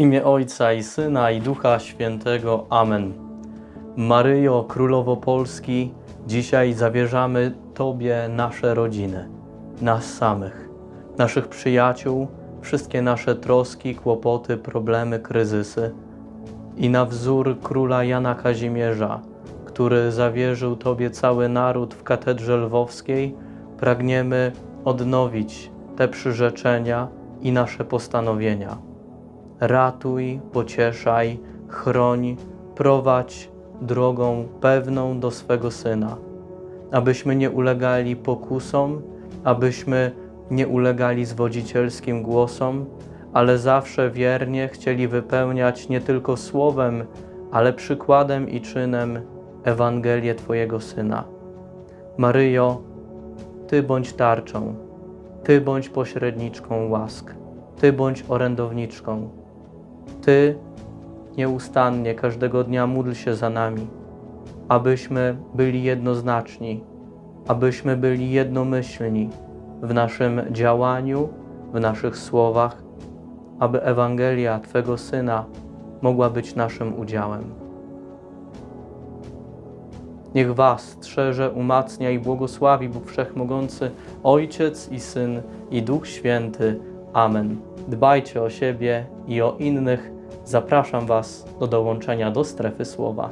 W imię Ojca i Syna i Ducha Świętego. Amen. Maryjo, Królowo Polski, dzisiaj zawierzamy Tobie nasze rodziny, nas samych, naszych przyjaciół, wszystkie nasze troski, kłopoty, problemy, kryzysy. I na wzór króla Jana Kazimierza, który zawierzył Tobie cały naród w katedrze lwowskiej, pragniemy odnowić te przyrzeczenia i nasze postanowienia. Ratuj, pocieszaj, chroń, prowadź drogą pewną do swego Syna, abyśmy nie ulegali pokusom, abyśmy nie ulegali zwodzicielskim głosom, ale zawsze wiernie chcieli wypełniać nie tylko słowem, ale przykładem i czynem Ewangelię Twojego Syna. Maryjo, Ty bądź tarczą, Ty bądź pośredniczką łask, Ty bądź orędowniczką. Ty nieustannie każdego dnia módl się za nami, abyśmy byli jednoznaczni, abyśmy byli jednomyślni w naszym działaniu, w naszych słowach, aby Ewangelia Twego Syna mogła być naszym udziałem. Niech Was strzeże, umacnia i błogosławi Bóg Wszechmogący, Ojciec i Syn i Duch Święty. Amen. Dbajcie o siebie i o innych. Zapraszam Was do dołączenia do strefy słowa.